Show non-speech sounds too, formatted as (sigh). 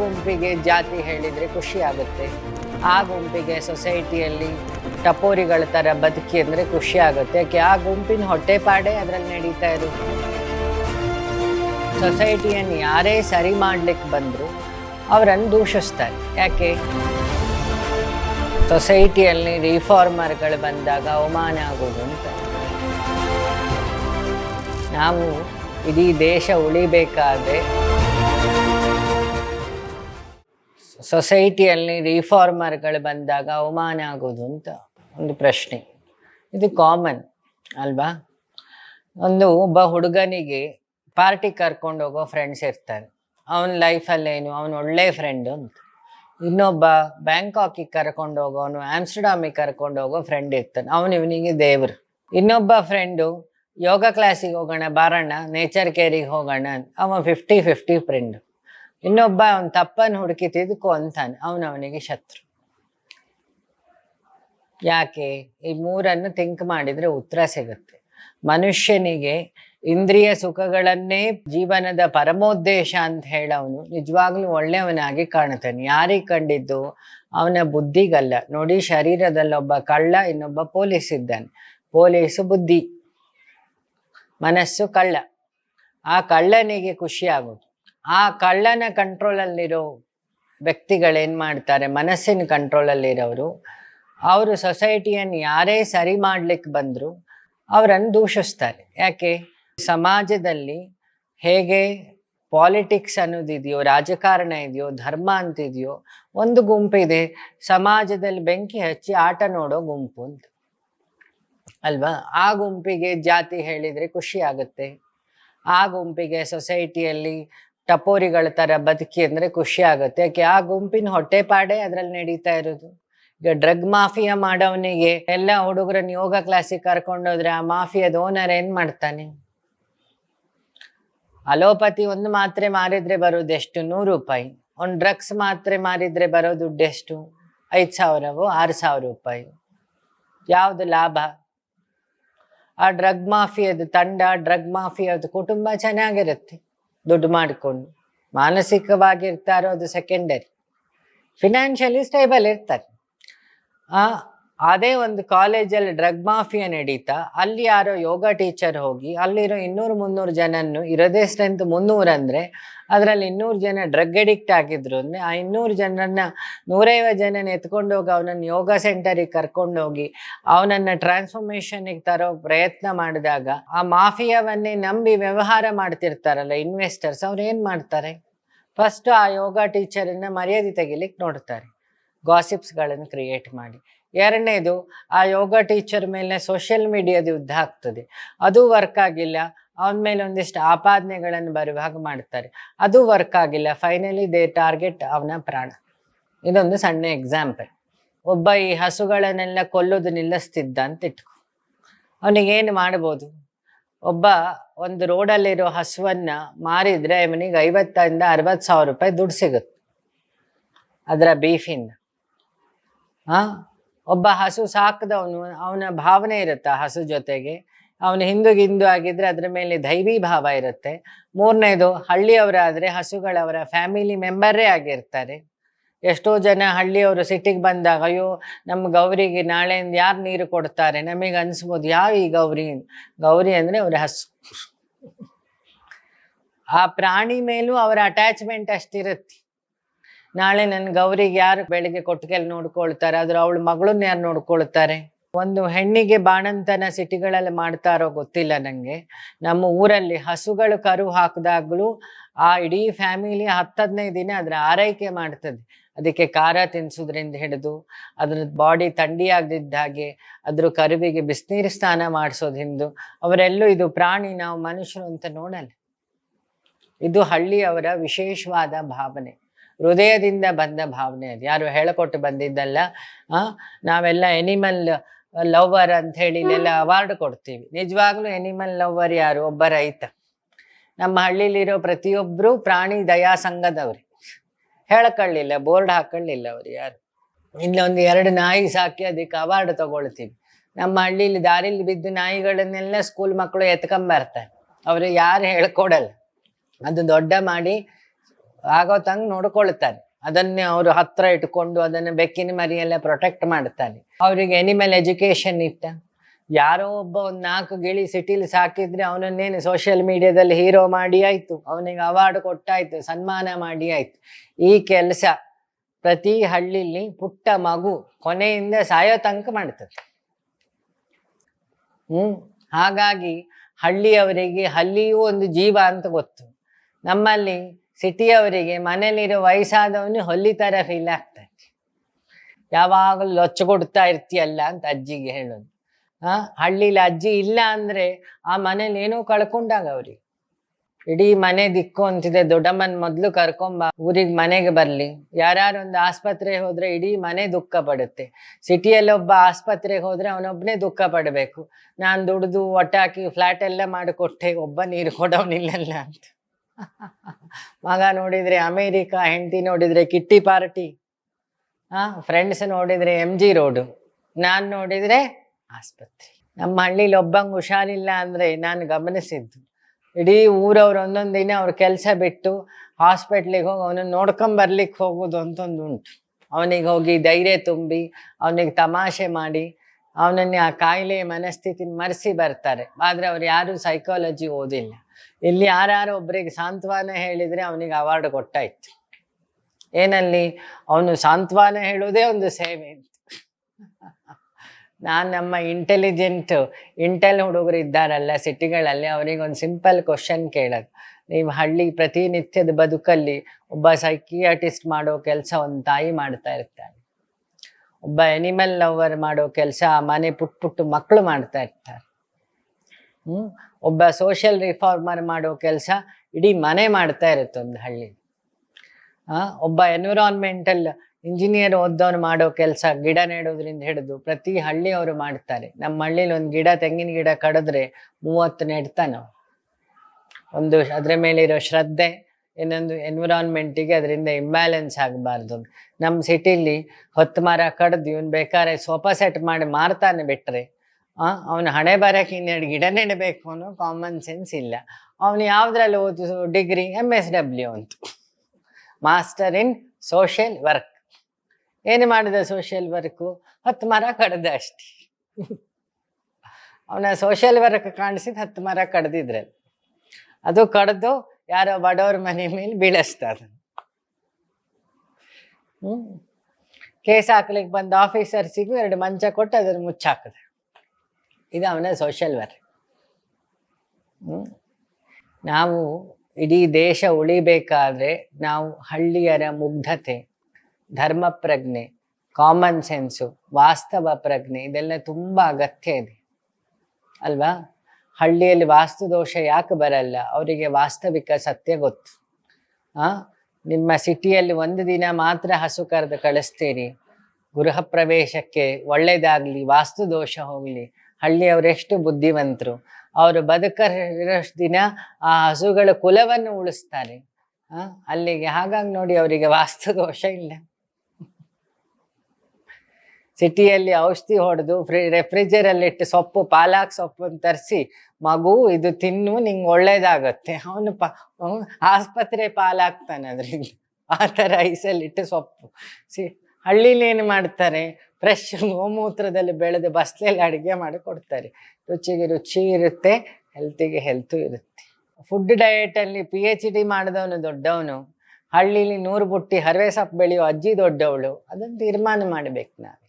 ಗುಂಪಿಗೆ ಜಾತಿ ಹೇಳಿದರೆ ಖುಷಿ ಆಗುತ್ತೆ. ಆ ಗುಂಪಿಗೆ ಸೊಸೈಟಿಯಲ್ಲಿ ಟಪೋರಿಗಳ ಥರ ಬದುಕಿ ಅಂದರೆ ಖುಷಿ ಆಗುತ್ತೆ. ಯಾಕೆ? ಆ ಗುಂಪಿನ ಹೊಟ್ಟೆಪಾಡೆ ಅದರಲ್ಲಿ ನಡೀತಾ ಇರುತ್ತೆ ಸೊಸೈಟಿಯನ್ನು ಯಾರೇ ಸರಿ ಮಾಡ್ಲಿಕ್ಕೆ ಬಂದರೂ ಅವರನ್ನು ದೂಷಿಸ್ತಾರೆ. ಯಾಕೆ? ಸೊಸೈಟಿಯಲ್ಲಿ ರಿಫಾರ್ಮರ್ಗಳು ಬಂದಾಗ ಅವಮಾನ ಆಗೋದು ಅಂತ. ನಾವು ಇಡೀ ದೇಶ ಉಳಿಬೇಕಾದ್ರೆ ಸೊಸೈಟಿಯಲ್ಲಿ ರಿಫಾರ್ಮರ್ಗಳು ಬಂದಾಗ ಅವಮಾನ ಆಗೋದು ಅಂತ ಒಂದು ಪ್ರಶ್ನೆ. ಇದು ಕಾಮನ್, ಅಲ್ವಾ? ಒಂದು ಒಬ್ಬ ಹುಡುಗನಿಗೆ ಪಾರ್ಟಿ ಕರ್ಕೊಂಡು ಹೋಗೋ ಫ್ರೆಂಡ್ಸ್ ಇರ್ತಾರೆ. ಅವನ ಲೈಫಲ್ಲೇನು ಅವನು ಒಳ್ಳೆ ಫ್ರೆಂಡು ಅಂತ ಇನ್ನೊಬ್ಬ ಬ್ಯಾಂಕಾಕಿಗೆ ಕರ್ಕೊಂಡು ಹೋಗೋನು, ಆಮ್ಸ್ಟರ್ಡಾಮಿಗೆ ಕರ್ಕೊಂಡು ಹೋಗೋ ಫ್ರೆಂಡ್ ಇರ್ತಾನೆ. ಅವನು ಇವನಿಗೆ ದೇವರು. ಇನ್ನೊಬ್ಬ ಫ್ರೆಂಡು ಯೋಗ ಕ್ಲಾಸಿಗೆ ಹೋಗೋಣ, ಬಾರಣ್ಣ ನೇಚರ್ ಕೇರಿಗೆ ಹೋಗೋಣ. ಅವ ಫಿಫ್ಟಿ ಫಿಫ್ಟಿ ಫ್ರೆಂಡು ಇನ್ನೊಬ್ಬ ಅವನ ತಪ್ಪನ್ನು ಹುಡುಕಿ ತಿದ್ಕೊ ಅಂತಾನೆ ಅವನವನಿಗೆ ಶತ್ರು. ಯಾಕೆ? ಈ ಮೂರನ್ನು ಥಿಂಕ್ ಮಾಡಿದ್ರೆ ಉತ್ತರ ಸಿಗುತ್ತೆ. ಮನುಷ್ಯನಿಗೆ ಇಂದ್ರಿಯ ಸುಖಗಳನ್ನೇ ಜೀವನದ ಪರಮೋದ್ದೇಶ ಅಂತ ಹೇಳವನು, ನಿಜವಾಗ್ಲೂ ಒಳ್ಳೆಯವನಾಗಿ ಕಾಣುತ್ತಾನೆ. ಯಾರಿಗೆ ಕಂಡಿದ್ದು? ಅವನ ಬುದ್ಧಿಗಲ್ಲ. ನೋಡಿ, ಶರೀರದಲ್ಲೊಬ್ಬ ಕಳ್ಳ, ಇನ್ನೊಬ್ಬ ಪೊಲೀಸ್ ಇದ್ದಾನೆ. ಪೊಲೀಸು ಬುದ್ಧಿ, ಮನಸ್ಸು ಕಳ್ಳ. ಆ ಕಳ್ಳನಿಗೆ ಖುಷಿ ಆ ಕಳ್ಳನ ಕಂಟ್ರೋಲಲ್ಲಿರೋ ವ್ಯಕ್ತಿಗಳೇನು ಮಾಡ್ತಾರೆ, ಮನಸ್ಸಿನ ಕಂಟ್ರೋಲಲ್ಲಿರೋರು, ಅವರು ಸೊಸೈಟಿಯನ್ನು ಯಾರೇ ಸರಿ ಮಾಡ್ಲಿಕ್ಕೆ ಬಂದ್ರು ಅವರನ್ನು ದೂಷಿಸ್ತಾರೆ. ಯಾಕೆ? ಸಮಾಜದಲ್ಲಿ ಹೇಗೆ ಪಾಲಿಟಿಕ್ಸ್ ಅನ್ನೋದಿದೆಯೋ, ರಾಜಕಾರಣ ಇದೆಯೋ, ಧರ್ಮ ಅಂತಿದೆಯೋ, ಒಂದು ಗುಂಪಿದೆ ಸಮಾಜದಲ್ಲಿ ಬೆಂಕಿ ಹಚ್ಚಿ ಆಟ ನೋಡೋ ಗುಂಪು ಅಂತ. ಅಲ್ವಾ? ಆ ಗುಂಪಿಗೆ ಜಾತಿ ಹೇಳಿದರೆ ಖುಷಿ ಆಗುತ್ತೆ. ಆ ಗುಂಪಿಗೆ ಸೊಸೈಟಿಯಲ್ಲಿ ಟಪೋರಿಗಳ ಥರ ಬದುಕಿ ಅಂದರೆ ಖುಷಿ ಆಗುತ್ತೆ. ಯಾಕೆ ಆ ಗುಂಪಿನ ಹೊಟ್ಟೆಪಾಡೆ ಅದರಲ್ಲಿ ನಡೀತಾ ಇರೋದು. ಈಗ ಡ್ರಗ್ ಮಾಫಿಯಾ ಮಾಡೋವನಿಗೆ ಎಲ್ಲ ಹುಡುಗರನ್ನ ಯೋಗ ಕ್ಲಾಸಿಗೆ ಕರ್ಕೊಂಡೋದ್ರೆ ಆ ಮಾಫಿಯಾದ ಓನರ್ ಏನ್ ಮಾಡ್ತಾನೆ? ಅಲೋಪತಿ ಒಂದು ಮಾತ್ರೆ ಮಾರಿದ್ರೆ ಬರೋದು ಎಷ್ಟು? ನೂರು ರೂಪಾಯಿ. ಒಂದು ಡ್ರಗ್ಸ್ ಮಾತ್ರೆ ಮಾರಿದ್ರೆ ಬರೋ ದುಡ್ಡು ಎಷ್ಟು? ಐದು ಸಾವಿರವೋ, ಆರು ಸಾವಿರ ರೂಪಾಯಿ. ಯಾವುದು ಲಾಭ? ಆ ಡ್ರಗ್ ಮಾಫಿಯಾದ ತಂಡ, ಡ್ರಗ್ ಮಾಫಿಯಾದ ಕುಟುಂಬ ಚೆನ್ನಾಗಿರುತ್ತೆ. ದುಡ್ಡು ಮಾಡಿಕೊಂಡು. ಮಾನಸಿಕವಾಗಿರ್ತಾರೋ ಅದು ಸೆಕೆಂಡರಿ ಫಿನಾನ್ಷಿಯಲಿ ಸ್ಟೇಬಲ್ ಇರ್ತಾರೆ. ಅದೇ ಒಂದು ಕಾಲೇಜಲ್ಲಿ ಡ್ರಗ್ ಮಾಫಿಯಾ ನಡೀತಾ. ಅಲ್ಲಿ ಯಾರೋ ಯೋಗ ಟೀಚರ್ ಹೋಗಿ, ಅಲ್ಲಿರೋ ಇನ್ನೂರು ಮುನ್ನೂರು ಜನನ್ನು, ಇರೋದೇ ಸ್ಟ್ರೆಂತ್ ಮುನ್ನೂರು ಅಂದರೆ, ಅದರಲ್ಲಿ ಇನ್ನೂರು ಜನ ಡ್ರಗ್ ಅಡಿಕ್ಟ್ ಆಗಿದ್ರು ಅಂದರೆ, ಆ ಇನ್ನೂರು ಜನರನ್ನ ನೂರೈವತ್ತು ಜನನ ಎತ್ಕೊಂಡು ಹೋಗಿ, ಅವನನ್ನು ಯೋಗ ಸೆಂಟರಿಗೆ ಕರ್ಕೊಂಡು ಹೋಗಿ, ಅವನನ್ನ ಟ್ರಾನ್ಸ್ಫಾರ್ಮೇಶನ್ಗೆ ತರೋ ಪ್ರಯತ್ನ ಮಾಡಿದಾಗ, ಆ ಮಾಫಿಯಾವನ್ನೇ ನಂಬಿ ವ್ಯವಹಾರ ಮಾಡ್ತಿರ್ತಾರಲ್ಲ ಇನ್ವೆಸ್ಟರ್ಸ್ ಅವ್ರು ಏನು ಮಾಡ್ತಾರೆ? ಫಸ್ಟ್ ಆ ಯೋಗ ಟೀಚರನ್ನ ಮರ್ಯಾದೆ ತೆಗಿಲಿಕ್ಕೆ ನೋಡ್ತಾರೆ. ಗಾಸಿಪ್ಸ್ಗಳನ್ನು ಕ್ರಿಯೇಟ್ ಮಾಡಿ. ಎರಡನೇದು, ಆ ಯೋಗ ಟೀಚರ್ ಮೇಲೆ ಸೋಷಿಯಲ್ ಮೀಡಿಯಾದ ಯುದ್ಧ ಆಗ್ತದೆ. ಅದು ವರ್ಕ್ ಆಗಿಲ್ಲ, ಅವನ ಮೇಲೆ ಒಂದಿಷ್ಟು ಆಪಾದನೆಗಳನ್ನು ಬರುವಾಗ ಮಾಡ್ತಾರೆ. ಅದು ವರ್ಕ್ ಆಗಿಲ್ಲ ಫೈನಲಿ ದೇ ಟಾರ್ಗೆಟ್ ಅವನ ಪ್ರಾಣ. ಇದೊಂದು ಸಣ್ಣ ಎಕ್ಸಾಂಪಲ್ ಒಬ್ಬ ಈ ಹಸುಗಳನ್ನೆಲ್ಲ ಕೊಲ್ಲೋದು ನಿಲ್ಲಿಸ್ತಿದ್ದ ಅಂತ ಇಟ್ಕೊ. ಅವನಿಗೇನು ಮಾಡ್ಬೋದು? ಒಬ್ಬ ಒಂದು ರೋಡಲ್ಲಿರೋ ಹಸುವನ್ನ ಮಾರಿದ್ರೆ ಅವನಿಗೆ ಐವತ್ತರಿಂದ ಅರವತ್ತು ಸಾವಿರ ರೂಪಾಯಿ ದುಡ್ಡು ಸಿಗುತ್ತೆ. ಅದರ ಬೀಫಿಂದ ಆ? ಒಬ್ಬ ಹಸು ಸಾಕದವನು, ಅವನ ಭಾವನೆ ಇರುತ್ತೆ ಹಸು ಜೊತೆಗೆ? ಅವನ ಹಿಂದೂ ಆಗಿದ್ರೆ ಅದ್ರ ಮೇಲೆ ದೈವಿ ಭಾವ ಇರುತ್ತೆ. ಮೂರನೇದು, ಹಳ್ಳಿಯವರಾದ್ರೆ ಹಸುಗಳವರ ಫ್ಯಾಮಿಲಿ ಮೆಂಬರೇ ಆಗಿರ್ತಾರೆ. ಎಷ್ಟೋ ಜನ ಹಳ್ಳಿಯವರು ಸಿಟಿಗೆ ಬಂದಾಗ, ಅಯ್ಯೋ ನಮ್ಮ ಗೌರಿಗೆ ನಾಳೆಯಿಂದ ಯಾರು ನೀರು ಕೊಡ್ತಾರೆ? ನಮಗೆ ಅನಿಸ್ಬೋದು ಯಾವ ಈ ಗೌರಿ? ಗೌರಿ ಅಂದರೆ ಅವ್ರ ಹಸು. ಆ ಪ್ರಾಣಿ ಮೇಲೂ ಅವರ ಅಟ್ಯಾಚ್ಮೆಂಟ್ ಅಷ್ಟಿರುತ್ತೆ. ನಾಳೆ ನನ್ನ ಗೌರಿಗೆ ಯಾರು ಬೆಳಿಗ್ಗೆ ಕೊಟ್ಟಿಗೆಲ್ ನೋಡ್ಕೊಳ್ತಾರೆ? ಆದ್ರೆ ಅವಳ ಮಗಳನ್ನ ಯಾರು ನೋಡ್ಕೊಳ್ತಾರೆ? ಒಂದು ಹೆಣ್ಣಿಗೆ ಬಾಣಂತನ ಸಿಟಿಗಳಲ್ಲಿ ಮಾಡ್ತಾರೋ ಗೊತ್ತಿಲ್ಲ ನನಗೆ ನಮ್ಮ ಊರಲ್ಲಿ ಹಸುಗಳು ಕರು ಹಾಕಿದಾಗಲೂ ಆ ಇಡೀ ಫ್ಯಾಮಿಲಿ ಹತ್ತು ದಿನ ಅದ್ರ ಆರೈಕೆ ಮಾಡ್ತದೆ. ಅದಕ್ಕೆ ಖಾರ ತಿನ್ಸೋದ್ರಿಂದ ಹಿಡಿದು, ಅದ್ರ ಬಾಡಿ ತಂಡಿ ಆಗದಿದ್ದ ಹಾಗೆ ಅದ್ರ ಕರುವಿಗೆ ಬಿಸಿನೀರು ಸ್ನಾನ ಮಾಡಿಸೋದು ಹಿಂದು. ಅವರೆಲ್ಲೂ ಇದು ಪ್ರಾಣಿ, ನಾವು ಮನುಷ್ಯರು ಅಂತ ನೋಡಲ್ಲ. ಇದು ಹಳ್ಳಿಯವರ ವಿಶೇಷವಾದ ಭಾವನೆ. ಹೃದಯದಿಂದ ಬಂದ ಭಾವನೆ ಅದು. ಯಾರು ಹೇಳಿಕೊಟ್ಟು ಬಂದಿದ್ದಲ್ಲ ನಾವೆಲ್ಲ ಎನಿಮಲ್ ಲವರ್ ಅಂತ ಹೇಳಿ ಇಲ್ಲೆಲ್ಲ ಅವಾರ್ಡ್ ಕೊಡ್ತೀವಿ. ನಿಜವಾಗ್ಲೂ ಎನಿಮಲ್ ಲವರ್ ಯಾರು? ಒಬ್ಬ ರೈತ. ನಮ್ಮ ಹಳ್ಳಿಲಿರೋ ಪ್ರತಿಯೊಬ್ಬರು ಪ್ರಾಣಿ ದಯಾ ಸಂಘದವ್ರಿ. ಹೇಳ್ಕೊಳ್ಳಿಲ್ಲ, ಬೋರ್ಡ್ ಹಾಕೊಳ್ಳಿಲ್ಲ ಅವ್ರು ಯಾರು. ಇನ್ನೊಂದು ಎರಡು ನಾಯಿ ಸಾಕಿ ಅದಕ್ಕೆ ಅವಾರ್ಡ್ ತಗೊಳ್ತೀವಿ. ನಮ್ಮ ಹಳ್ಳಿಲಿ ದಾರಿಲಿ ಬಿದ್ದು ನಾಯಿಗಳನ್ನೆಲ್ಲ ಸ್ಕೂಲ್ ಮಕ್ಕಳು ಎತ್ಕೊಂಬರ್ತಾರೆ ಅವ್ರು ಯಾರು ಹೇಳ್ಕೊಡಲ್ಲ. ಅದು ದೊಡ್ಡ ಮಾಡಿ ಆಗೋ ತಂಗ್ ನೋಡ್ಕೊಳ್ತಾನೆ. ಅದನ್ನೇ ಅವರು ಹತ್ರ ಇಟ್ಕೊಂಡು ಅದನ್ನ ಬೆಕ್ಕಿನ ಮರಿಯೆಲ್ಲ ಪ್ರೊಟೆಕ್ಟ್ ಮಾಡ್ತಾನೆ. ಅವರಿಗೆ ಎನಿಮಲ್ ಎಜುಕೇಶನ್ ಇತ್ತ. ಯಾರೋ ಒಬ್ಬ ಒಂದು ನಾಲ್ಕು ಗಿಳಿ ಸಿಟಿಲಿ ಸಾಕಿದ್ರೆ ಅವನನ್ನೇನು ಸೋಷಿಯಲ್ ಮೀಡಿಯಾದಲ್ಲಿ ಹೀರೋ ಮಾಡಿ ಆಯ್ತು. ಅವನಿಗೆ ಅವಾರ್ಡ್ ಕೊಟ್ಟಾಯ್ತು, ಸನ್ಮಾನ ಮಾಡಿ ಆಯ್ತು. ಈ ಕೆಲಸ ಪ್ರತಿ ಹಳ್ಳಿಲಿ ಪುಟ್ಟ ಮಗು ಕೊನೆಯಿಂದ ಸಾಯೋ ತನಕ ಮಾಡ್ತದೆ. ಹ್ಮ್. ಹಾಗಾಗಿ ಹಳ್ಳಿಯವರಿಗೆ ಹಳ್ಳಿಯೂ ಒಂದು ಜೀವ ಅಂತ ಗೊತ್ತು. ನಮ್ಮಲ್ಲಿ ಸಿಟಿಯವರಿಗೆ ಮನೇಲಿರೋ ವಯಸ್ಸಾದವನು ಹೊಲ್ಲಿ ತರ ಫೀಲ್ ಆಗ್ತದೆ. ಯಾವಾಗಲೂ ಲೊಚ್ಚ ಕೊಡ್ತಾ ಇರ್ತೀಯಲ್ಲ ಅಂತ ಅಜ್ಜಿಗೆ ಹೇಳೋದು. ಆ, ಹಳ್ಳಿಲಿ ಅಜ್ಜಿ ಇಲ್ಲ ಅಂದ್ರೆ ಆ ಮನೇಲಿ ಏನೋ ಕಳ್ಕೊಂಡಾಗ ಅವ್ರಿಗೆ. ಇಡೀ ಮನೆ ದಿಕ್ಕು ಅಂತಿದೆ, ದೊಡ್ಡಮ್ಮನ್ ಮೊದ್ಲು ಕರ್ಕೊಂಬ ಊರಿಗೆ ಮನೆಗೆ ಬರ್ಲಿ. ಯಾರ್ಯಾರು ಒಂದು ಆಸ್ಪತ್ರೆಗೆ ಹೋದ್ರೆ ಇಡೀ ಮನೆ ದುಃಖ ಪಡುತ್ತೆ. ಸಿಟಿಯಲ್ಲಿ ಒಬ್ಬ ಆಸ್ಪತ್ರೆಗೆ ಹೋದ್ರೆ ಅವನೊಬ್ಬನೇ ದುಃಖ ಪಡಬೇಕು. ನಾನ್ ದುಡ್ದು ಒಟ್ಟಾಕಿ ಫ್ಲಾಟ್ ಎಲ್ಲ ಮಾಡಿಕೊಟ್ಟೆ, ಒಬ್ಬ ನೀರು ಕೊಡೋನಿಲ್ಲಲ್ಲ ಅಂತ. (laughs) ಮಗ ನೋಡಿದ್ರೆ ಅಮೇರಿಕಾ ಹೆಂಡತಿ ನೋಡಿದ್ರೆ ಕಿಟ್ಟಿ ಪಾರ್ಟಿ. ಆ ಫ್ರೆಂಡ್ಸ್ ನೋಡಿದ್ರೆ ಎಂ ಜಿ ರೋಡು ನಾನು ನೋಡಿದ್ರೆ ಆಸ್ಪತ್ರೆ. ನಮ್ಮ ಹಳ್ಳಿಲಿ ಒಬ್ಬಂಗೆ ಹುಷಾರಿಲ್ಲ ಅಂದ್ರೆ ನಾನು ಗಮನಿಸಿದ್ದು. ಇಡೀ ಊರವ್ರು ಒಂದೊಂದು ದಿನ ಅವ್ರ ಕೆಲಸ ಬಿಟ್ಟು ಹಾಸ್ಪಿಟ್ಲಿಗೆ ಹೋಗಿ ಅವನನ್ನು ನೋಡ್ಕೊಂಬರ್ಲಿಕ್ಕೆ ಹೋಗೋದು ಅಂತ ಒಂದು ಉಂಟು. ಅವನಿಗೆ ಹೋಗಿ ಧೈರ್ಯ ತುಂಬಿ, ಅವನಿಗೆ ತಮಾಷೆ ಮಾಡಿ, ಅವನನ್ನೇ ಆ ಕಾಯಿಲೆಯ ಮನಸ್ಥಿತಿ ಮರೆಸಿ ಬರ್ತಾರೆ. ಆದರೆ ಅವ್ರು ಯಾರು ಸೈಕಾಲಜಿ ಓದಿಲ್ಲ. ಇಲ್ಲಿ ಯಾರ್ಯಾರು ಒಬ್ಬರಿಗೆ ಸಾಂತ್ವನ ಹೇಳಿದ್ರೆ ಅವನಿಗೆ ಅವಾರ್ಡ್ ಕೊಟ್ಟಾಯ್ತು. ಏನಲ್ಲಿ? ಅವನು ಸಾಂತ್ವನ ಹೇಳೋದೇ ಒಂದು ಸೇವೆ ಅಂತ. ನಾನು ನಮ್ಮ ಇಂಟೆಲಿಜೆಂಟ್ ಇಂಟೆಲ್ ಹುಡುಗರು ಇದ್ದಾರಲ್ಲ ಸಿಟಿಗಳಲ್ಲಿ ಅವರಿಗೆ ಒಂದು ಸಿಂಪಲ್ ಕ್ವಶನ್ ಕೇಳೋದು. ನೀವು ಹಳ್ಳಿ ಪ್ರತಿನಿತ್ಯದ ಬದುಕಲ್ಲಿ ಒಬ್ಬ ಸೈಕಿಯಾಟಿಸ್ಟ್ ಮಾಡೋ ಕೆಲಸ ಒಂದು ತಾಯಿ ಮಾಡ್ತಾ ಇರ್ತಾರೆ ಒಬ್ಬ ಎನಿಮಲ್ ಲವರ್ ಮಾಡೋ ಕೆಲಸ ಮನೆ ಪುಟ್ ಪುಟ್ಟು ಮಕ್ಕಳು ಮಾಡ್ತಾ ಇರ್ತಾರೆ. ಹ್ಮ್? ಒಬ್ಬ ಸೋಷಿಯಲ್ ರಿಫಾರ್ಮರ್ ಮಾಡೋ ಕೆಲಸ ಇಡೀ ಮನೆ ಮಾಡ್ತಾ ಇರುತ್ತೆ ಒಂದು ಹಳ್ಳಿ. ಒಬ್ಬ ಎನ್ವಿರಾನ್ಮೆಂಟಲ್ ಇಂಜಿನಿಯರ್ ಓದೋನು ಮಾಡೋ ಕೆಲಸ ಗಿಡ ನೆಡೋದ್ರಿಂದ ಹಿಡಿದು ಪ್ರತಿ ಹಳ್ಳಿಯವರು ಮಾಡ್ತಾರೆ. ನಮ್ಮ ಹಳ್ಳಿಲಿ ಒಂದು ಗಿಡ, ತೆಂಗಿನ ಗಿಡ ಕಡಿದ್ರೆ ಮೂವತ್ತು ನೆಡ್ತಾನ ಒಂದು ಅದರ ಮೇಲಿರೋ ಶ್ರದ್ಧೆ, ಇನ್ನೊಂದು ಎನ್ವಿರಾನ್ಮೆಂಟಿಗೆ ಅದರಿಂದ ಇಂಬ್ಯಾಲೆನ್ಸ್ ಆಗಬಾರ್ದು ನಮ್ಮ ಸಿಟಿಲಿ ಹೊತ್ತು ಮರ ಕಡ್ದು ಇವ್ನು ಬೇಕಾದ್ರೆ ಸೋಫಾ ಸೆಟ್ ಮಾಡಿ ಮಾರ್ತಾನೆ ಬಿಟ್ರೆ ಆ ಅವನು ಹಣೆ ಬರಕ್ಕೆ ಇನ್ನೆರಡು ಗಿಡ ನೆಡಬೇಕು ಅನ್ನೋ ಕಾಮನ್ ಸೆನ್ಸ್ ಇಲ್ಲ. ಅವನು ಯಾವುದ್ರಲ್ಲಿ ಓದು ಡಿಗ್ರಿ ಎಂ ಎಸ್ ಡಬ್ಲ್ಯೂ ಅಂತ. ಮಾಸ್ಟರ್ ಇನ್ ಸೋಷಿಯಲ್ ವರ್ಕ್ ಏನು ಮಾಡಿದ ಸೋಷಿಯಲ್ ವರ್ಕು ಹತ್ತು ಮರ ಕಡ್ದ ಅಷ್ಟೇ. ಅವನ ಸೋಷಿಯಲ್ ವರ್ಕ್ ಕಾಣಿಸಿದ ಹತ್ತು ಮರ ಕಡ್ದಿದ್ರೆ ಅದು ಕಡ್ದು ಯಾರೋ ಬಡವ್ರ ಮನೆ ಮೇಲೆ ಬೀಳಿಸ್ತಾರೆ ಹ್ಮ್. ಕೇಸ್ ಹಾಕ್ಲಿಕ್ಕೆ ಬಂದ ಆಫೀಸರ್ಸಿಗೂ ಎರಡು ಮಂಚ ಕೊಟ್ಟು ಅದನ್ನು ಮುಚ್ಚಾಕದೆ. ಇದು ಅವನ ಸೋಷಿಯಲ್ ಹ್ಮ್. ನಾವು ಇಡೀ ದೇಶ ಉಳಿಬೇಕಾದ್ರೆ ನಾವು ಹಳ್ಳಿಯರ ಮುಗ್ಧತೆ, ಧರ್ಮ ಪ್ರಜ್ಞೆ ಕಾಮನ್ ಸೆನ್ಸು ವಾಸ್ತವ ಪ್ರಜ್ಞೆ ಇದೆಲ್ಲ ತುಂಬ ಅಗತ್ಯ ಇದೆ. ಅಲ್ವಾ? ಹಳ್ಳಿಯಲ್ಲಿ ವಾಸ್ತು ದೋಷ ಯಾಕೆ ಬರಲ್ಲ? ಅವರಿಗೆ ವಾಸ್ತವಿಕ ಸತ್ಯ ಗೊತ್ತು. ಆ? ನಿಮ್ಮ ಸಿಟಿಯಲ್ಲಿ ಒಂದು ದಿನ ಮಾತ್ರ ಹಸು ಕರೆದು ಕಳಿಸ್ತೀರಿ. ಗೃಹ ಪ್ರವೇಶಕ್ಕೆ ಒಳ್ಳೆಯದಾಗಲಿ ವಾಸ್ತು ದೋಷ ಹೋಗ್ಲಿ. ಹಳ್ಳಿಯವರೆಷ್ಟು ಬುದ್ಧಿವಂತರು. ಅವರು ಬದುಕರಷ್ಟು ದಿನ ಆ ಹಸುಗಳ ಕುಲವನ್ನು ಉಳಿಸ್ತಾರೆ. ಅಲ್ಲಿಗೆ ಹಾಗಾಗಿ ನೋಡಿ ಅವರಿಗೆ ವಾಸ್ತು ದೋಷ ಇಲ್ಲ. ಸಿಟಿಯಲ್ಲಿ ಔಷಧಿ ಹೊಡೆದು ಫ್ರಿ, ರೆಫ್ರಿಜರಲ್ಲಿ ಇಟ್ಟು ಸೊಪ್ಪು, ಪಾಲಾಕ್ ಸೊಪ್ಪನ್ನು ತರಿಸಿ ಮಗು ಇದು ತಿನ್ನು, ನಿಂಗೆ ಒಳ್ಳೇದಾಗತ್ತೆ. ಅವನು ಪ ಆಸ್ಪತ್ರೆ ಪಾಲಾಗ್ತಾನೆ ಅದರಿಂದ ಆ ಥರ ಐಸಲ್ಲಿಟ್ಟು ಸೊಪ್ಪು. ಸಿ, ಹಳ್ಳಿಲಿ ಏನು ಮಾಡ್ತಾರೆ? ಫ್ರೆಶ್ ಗೋಮೂತ್ರದಲ್ಲಿ ಬೆಳೆದು ಬಸ್ಲೆಯಲ್ಲಿ ಅಡುಗೆ ಮಾಡಿ ಕೊಡ್ತಾರೆ. ರುಚಿಗೆ ರುಚಿ ಇರುತ್ತೆ ಹೆಲ್ತಿಗೆ ಹೆಲ್ತು ಇರುತ್ತೆ. ಫುಡ್ ಡಯೆಟಲ್ಲಿ ಪಿ ಎಚ್ ಡಿ ಮಾಡಿದವನು ದೊಡ್ಡವನು. ಹಳ್ಳಿಲಿ ನೂರು ಬುಟ್ಟಿ ಹರವೆ ಸೊಪ್ಪು ಬೆಳೆಯೋ ಅಜ್ಜಿ ದೊಡ್ಡವಳು. ಅದನ್ನು ತೀರ್ಮಾನ ಮಾಡಬೇಕು ನಾವು.